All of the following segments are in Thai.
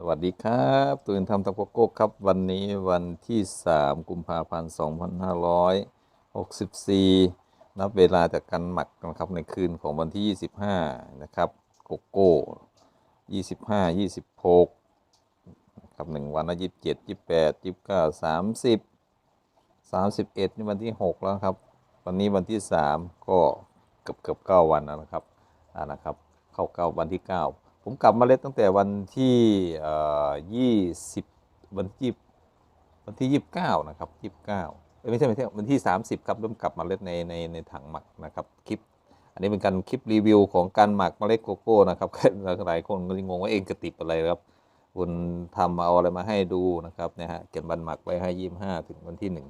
สวัสดีครับตื่นทำตะโกโก้ครับ วันนี้วันที่ 3 กุมภาพันธ์ 2564 นับเวลาจากการหมักนะครับในคืนของวันที่ 25 นะครับโกโก้ 25 26นะครับหนึ่งวันละ27 28 29 30 31 นี่วันที่ 6 แล้วครับ วันนี้วันที่ 3 ก็เกือบเกือบ9วันแล้วนะครับอ่านะครับ เข้าเก้าวันที่ 9 ผมกลับมาเล็ดตั้งแต่วันที่เอ่อ20วันที่วันที่29นะครับ29เอ้ยไม่ใช่ไม่ใช่วันที่30ครับเริ่มกลับมาเล็ดในในในถังหมักนะครับคลิป อันนี้เป็นการคลิปรีวิวของการหมักเมล็ดโกโก้นะครับหลายคนก็งงว่าเองกระติบอะไรครับคุณทำเอาอะไรมาให้ดูนะครับเนี่ยฮะเขียนบันหมักไว้ให้ยี่ห้าถึงวันที่หนึ่ง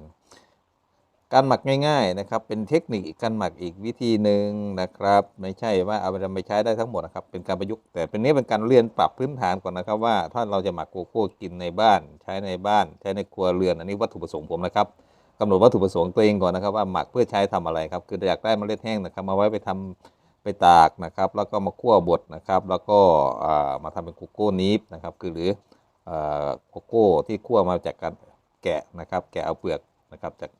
การหมักง่ายๆนะครับเป็นเทคนิคการหมักอีกวิธีหนึ่งนะครับ ไม่ใช่ว่าเอาไปใช้ได้ทั้งหมดนะครับเป็นการประยุกต์แต่เป็นนี้เป็นการเรียนปรับพื้นฐานก่อนนะครับ ว่าถ้าเราจะหมักโกโก้กินในบ้าน ใช้ในบ้าน ใช้ในครัวเรือนอันนี้วัตถุประสงค์ผมนะครับกำหนดวัตถุประสงค์ตัวเองก่อนนะครับว่าหมักเพื่อใช้ทำอะไรครับคืออยากได้เมล็ดแห้งนะครับ มาไว้ไปทำไปตากนะครับ แล้วก็มาคั่วบดนะครับ แล้วก็มาทำเป็นโกโก้นิฟนะครับคือหรือโกโก้ที่คั่วมาจากการแกะนะครับ แกะเอาเปลือกนะครับจาก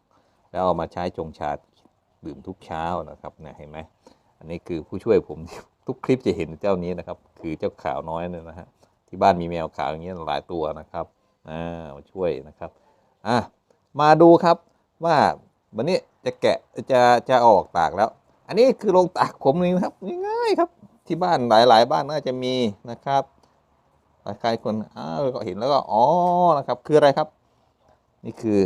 แล้วเอามาใช้จงชาดื่มทุกเช้านะครับเนี่ยเห็นไหมอันนี้คือผู้ช่วยผมทุกคลิปจะเห็นเจ้านี้นะครับ คือเจ้าขาวน้อยเนี่ยนะฮะที่บ้านมีแมวขาวอย่างเงี้ยหลายตัวนะครับอ่ามาช่วยนะครับอะมาดูครับว่าวันนี้จะแกะจะจะออกตากแล้ว อันนี้คือโรงตากผมนี่นะครับง่ายๆครับที่บ้านหลาย ๆ บ้านน่าจะมีนะครับใครคนอ้าวก็เห็นแล้วก็อ๋อนะครับ คืออะไรครับ นี่คือ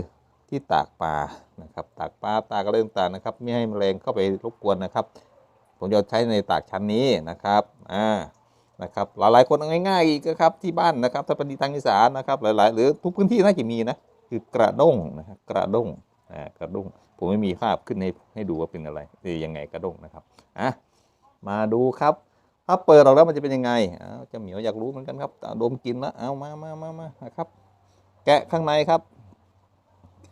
ที่ตากปลานะครับตากปลาตากอะไรต่างๆนะครับไม่ให้แมลงเข้าไปรบกวนนะครับ ผมจะใช้ในตากชั้นนี้นะครับอ่านะครับหลายๆคนง่ายๆอีกนะครับที่บ้านนะครับถ้าเป็นทางอีสานนะครับหลายๆ หรือทุกพื้นที่น่าจะมีนะคือกระด้งนะครับกระด้งอ่ากระด้งผมไม่มีภาพขึ้นให้ให้ดูว่าเป็นอะไรหรือยังไงกระด้งนะครับอะมาดูครับถ้าเปิดออกแล้วมันจะเป็นยังไงอ้าวจะเหมียวอยากรู้เหมือนกันครับดมกินแล้วเอามามามามานะครับ แกะข้างในครับ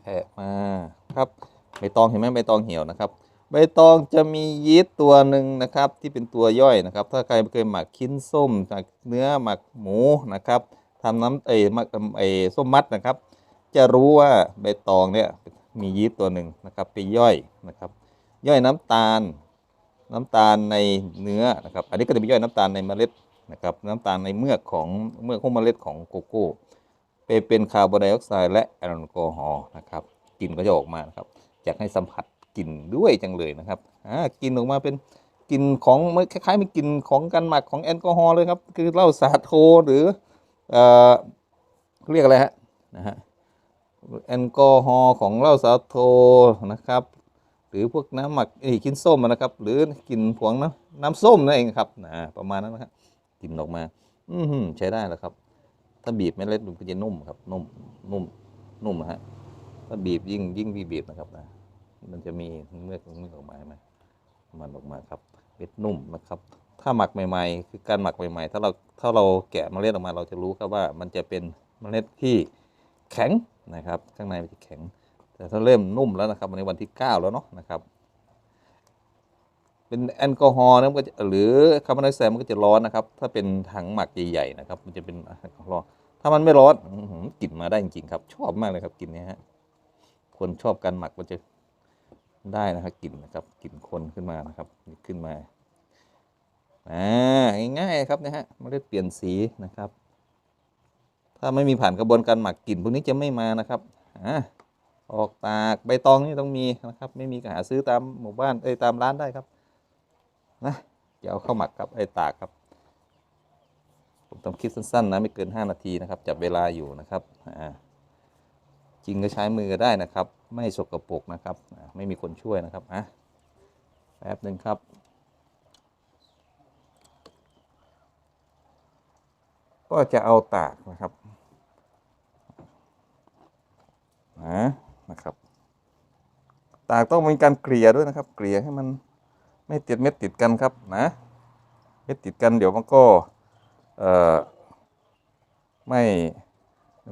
แกะมาครับใบตองเห็นไหมใบตองเหี่ยวนะครับ ใบตองจะมียีสต์ตัวหนึ่งนะครับ ที่เป็นตัวย่อยนะครับ ถ้าใครเคยหมักชิ้นส้มหมักเนื้อหมักหมูนะครับทำน้ำเอ้ยหมักเอ้ส้มมัดนะครับ จะรู้ว่าใบตองเนี่ยมียีสต์ตัวหนึ่งนะครับไปย่อยนะครับ ย่อยน้ำตาล น้ำตาลในเนื้อนะครับ อันนี้ก็จะไปย่อยน้ำตาลในเมล็ดนะครับ น้ำตาลในเมือกของเมือกของเมล็ดของโกโก้ เป็นคาร์บอนไดออกไซด์และแอลกอฮอล์นะครับกลิ่นก็จะออกมาครับอยากให้สัมผัสกลิ่นด้วยจังเลยนะครับอ่ากลิ่นออกมาเป็นกลิ่นของคล้ายๆเป็นกลิ่นของการหมักของแอลกอฮอล์เลยครับคือเหล้าสาโทหรือเอ่อเรียกอะไรฮะนะฮะแอลกอฮอล์ของเหล้าสาโทนะครับหรือพวกน้ำหมักเอ้กินส้มนะครับ หรือกลิ่นผงน้ำน้ำส้มนั่นเองครับนะประมาณนั้นนะครับกลิ่นออกมา อืใช้ได้แล้วครับ ถ้าบีบเม็ดเล็ดมันก็จะนุ่มครับ นุ่ม นุ่ม นุ่มนะฮะ ถ้าบีบยิ่งยิ่งบีบนะครับนะ มันจะมีเมือกเมือกออกมาไหมมันออกมาครับ เม็ดนุ่มนะครับ ถ้าหมักใหม่ๆ คือการหมักใหม่ๆ ถ้าเราถ้าเราแกะเมล็ดออกมาเราจะรู้ครับว่า มันจะเป็นเมล็ดที่แข็งนะครับ ข้างในมันจะแข็ง แต่ถ้าเริ่มนุ่มแล้วนะครับวันนี้วันที่ 9 แล้วเนาะนะครับ เป็นแอลกอฮอล์นะมันก็จะหรือคาร์บอนไดออกไซด์มันก็จะร้อนนะครับ ถ้าเป็นถังหมักใหญ่ๆนะครับ มันจะเป็นแอลกอฮอล์ถ้ามันไม่ร้อนอกลิ่นมาได้จริงๆครับ ชอบมากเลยครับกลิ่นนี้ฮะคนชอบการหมักมันจะได้นะครับกลิ่นนะครับกลิ่นคนขึ้นมานะครับขึ้นมาอ่าง่ายๆครับนะฮะไม่ได้เปลี่ยนสีนะครับ ถ้าไม่มีผ่านกระบวนการหมักกลิ่นพวกนี้จะไม่มานะครับอ่าออกตากใบตองนี่ต้องมีนะครับ ไม่มีก็หาซื้อตามหมู่บ้านเอ้ยตามร้านได้ครับ นะจะเอาเข้าหมักครับไอ้ตากครับ ผมต้องคิดสั้นๆนะไม่เกิน 5 นาทีนะครับ จับเวลาอยู่นะครับอ่าจริงก็ใช้มือก็ได้นะครับ ไม่สกปรกนะครับไม่มีคนช่วยนะครับอะแป๊บหนึ่งครับก็จะเอาตากนะครับนะนะครับ ตากต้องมีการเกลี่ยด้วยนะครับ เกลี่ยให้มัน ไม่ติดเม็ดติดกันครับนะเม็ดติดกันเดี๋ยวมันก็เอ่อไม่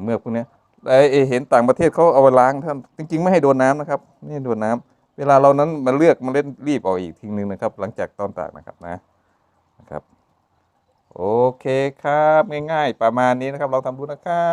เมื่อพวกนี้ไอเห็นต่างประเทศเขาเอาไปล้างท่านจริง ๆ ไม่ให้โดนน้ำนะครับไม่โดนน้ำเวลาเรานั้นมาเลือกเมาเล่นรีบออกอีกทีนึงนะครับ หลังจากตอนตากนะครับนะนะครับ โอเคครับง่ายๆประมาณนี้นะครับ เราทำดูนะครับ